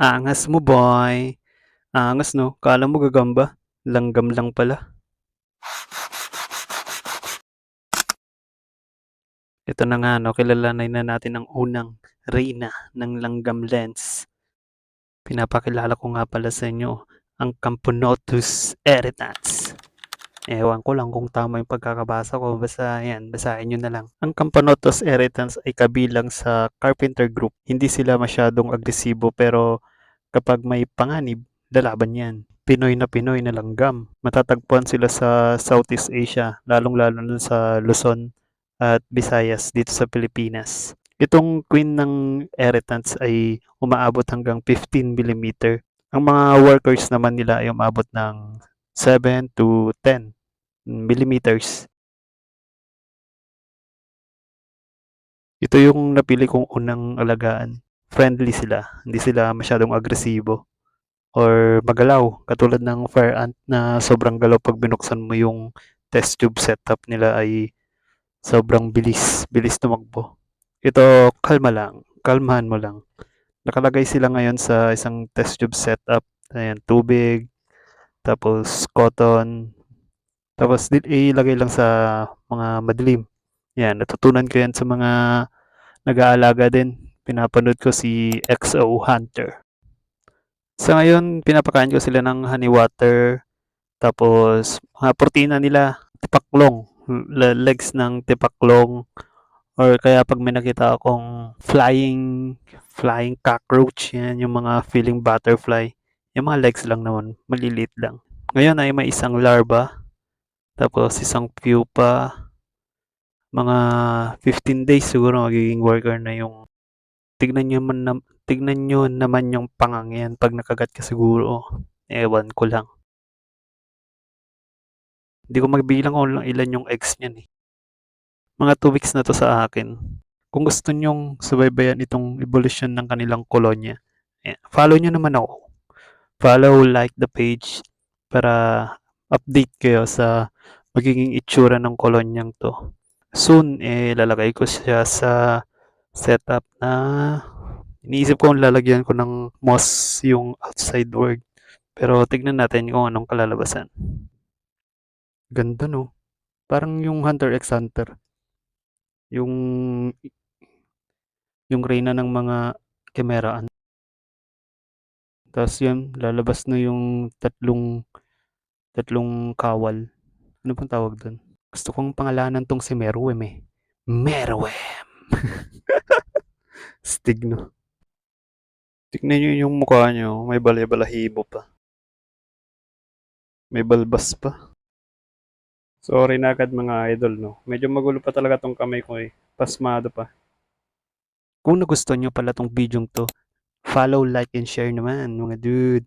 Angas mo boy. Angas 'no, akala mo gagamba, langgam lang pala. Ito na nga 'no, kilalanin na natin ang unang reyna ng langgam lens. Pinapakilala ko nga pala sa inyo ang Camponotus erectans. Ewan ko lang kung tama yung pagkakabasa ko, basta yan, basahin nyo na lang. Ang Camponotus erectans ay kabilang sa carpenter group. Hindi sila masyadong agresibo pero kapag may panganib, lalaban yan. Pinoy na Pinoy na langgam. Matatagpuan sila sa Southeast Asia, lalong-lalo na sa Luzon at Visayas dito sa Pilipinas. Itong queen ng erectans ay umaabot hanggang 15 mm. Ang mga workers naman nila ay umabot ng 7 to 10 millimeters. Ito yung napili kong unang alagaan. Friendly sila, hindi sila masyadong agresibo or magalaw katulad ng fire ant na sobrang galaw pag binuksan mo yung test tube setup nila ay sobrang bilis, bilis tumakbo. Ito, kalma lang, kalmahan mo lang. Nakalagay sila ngayon sa isang test tube setup. Ayan, tubig, tapos cotton, tapos ilagay lang sa mga madilim. Yan, natutunan ko yan sa mga nag-aalaga din. Pinapanood ko si XO Hunter. Sa ngayon, pinapakain ko sila ng honey water, tapos mga protina nila, tipaklong, le- legs ng tipaklong, or kaya pag may nakita akong flying flying cockroach, yan, yung mga feeling butterfly, yung mga legs lang naman, maliliit lang. Ngayon ay may isang larva, tapos isang pupa, mga 15 days siguro magiging worker na yung tignan nyo, man na, tignan nyo naman yung pangang yan pag nakagat ka siguro. Ewan ko lang. Hindi ko magbilang kung ilan yung eggs niyan eh. Mga 2 weeks na to sa akin. Kung gusto nyong subaybayan itong evolution ng kanilang kolonya, eh, follow nyo naman ako. Follow, like the page para update kayo sa magiging itsura ng kolonyang to. Soon, eh, lalagay ko siya sa setup na iniisip ko kung lalagyan ko ng moss yung outside world. Pero tignan natin kung anong kalalabasan. Ganda no? Parang yung Hunter x Hunter. Yung yung reyna ng mga kemeraan. Tapos yun, lalabas na yung tatlong tatlong kawal. Ano pang tawag doon? Gusto kong pangalanan tong si Meruem eh. Meruem! Stig no. Tignan nyo yung mukha nyo. May balay-balahibo pa. May balbas pa. Sorry na agad mga idol no. Medyo magulo pa talaga tong kamay ko eh. Pasmado pa. Kung nagustuhan nyo pala tong video to, follow, like, and share naman mga dude.